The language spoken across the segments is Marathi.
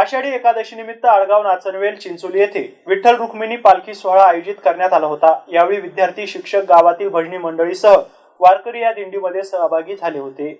आषाढी एकादशी निमित्त आडगाव नाचनवेल चिंचोली येथे विठ्ठल रुक्मिणी पालखी सोहळा आयोजित करण्यात आला होता. यावेळी विद्यार्थी शिक्षक गावातील भजनी मंडळीसह वारकरी या दिंडीमध्ये सहभागी झाले होते.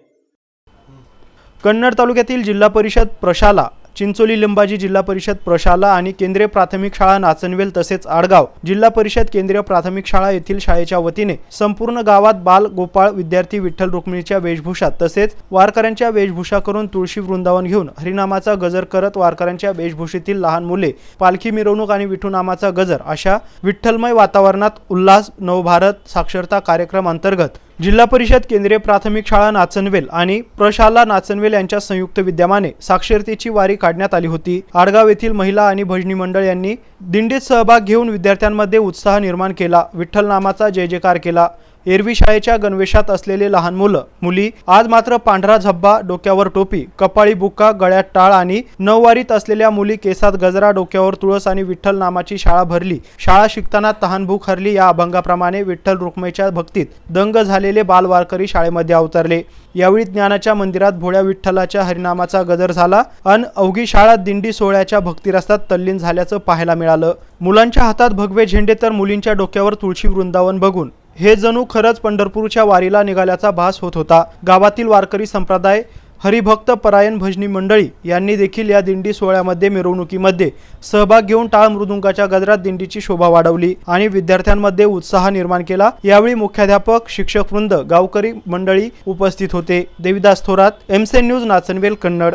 कन्नड तालुक्यातील जिल्हा परिषद प्रशाला चिंचोली लिंबाजी जिल्हा परिषद प्रशाला आणि केंद्रीय प्राथमिक शाळा नाचनवेल तसेच आडगाव जिल्हा परिषद केंद्रीय प्राथमिक शाळा येथील शाळेच्या वतीने संपूर्ण गावात बाल गोपाळ विद्यार्थी विठ्ठल रुक्मिणीच्या वेशभूषा तसेच वारकऱ्यांच्या वेशभूषा करून तुळशी वृंदावन घेऊन हरिनामाचा गजर करत वारकऱ्यांच्या वेशभूषेतील लहान मुले पालखी मिरवणूक आणि विठू नामाचा गजर अशा विठ्ठलमय वातावरणात उल्हास नवभारत साक्षरता कार्यक्रम अंतर्गत जिल्हा परिषद केंद्रीय प्राथमिक शाळा नाचनवेल आणि प्रशाला नाचनवेल यांच्या संयुक्त विद्यमाने साक्षरतेची वारी काढण्यात आली होती. आडगाव येथील महिला आणि भजनी मंडळ यांनी दिंडीत सहभाग घेऊन विद्यार्थ्यांमध्ये उत्साह निर्माण केला. विठ्ठल नामाचा जय जयकार केला. एरवी शाळेच्या गणवेशात असलेले लहान मुलं मुली आज मात्र पांढरा झब्बा डोक्यावर टोपी कपाळी बुक्का गळ्यात टाळ आणि नऊवारीत असलेल्या मुली केसात गजरा डोक्यावर तुळस आणि विठ्ठल नामाची शाळा भरली. शाळा शिकताना तहानभूक हरली या अभंगाप्रमाणे विठ्ठल रुक्मेच्या भक्तीत दंग झालेले बालवारकरी शाळेमध्ये अवतरले. यावेळी ज्ञानाच्या मंदिरात भोळ्या विठ्ठलाच्या हरिनामाचा गजर झाला अन अवघी शाळा दिंडी सोहळ्याच्या भक्तिरस्तात तल्लीन झाल्याचं पाहायला मिळालं. मुलांच्या हातात भगवे झेंडे तर मुलींच्या डोक्यावर तुळशी वृंदावन बघून हे जणू खरंच पंढरपूरच्या वारीला निघाल्याचा भास होत होता. गावातील वारकरी संप्रदाय हरिभक्त परायण भजनी मंडळी यांनी देखील या दिंडी सोहळ्यामध्ये मिरवणुकीमध्ये सहभाग घेऊन टाळ मृदुंगाच्या गजरात दिंडीची शोभा वाढवली आणि विद्यार्थ्यांमध्ये उत्साह निर्माण केला. यावेळी मुख्याध्यापक शिक्षक वृंद गावकरी मंडळी उपस्थित होते. देविदास थोरात एमसेन न्यूज नाचनवेल कन्नड.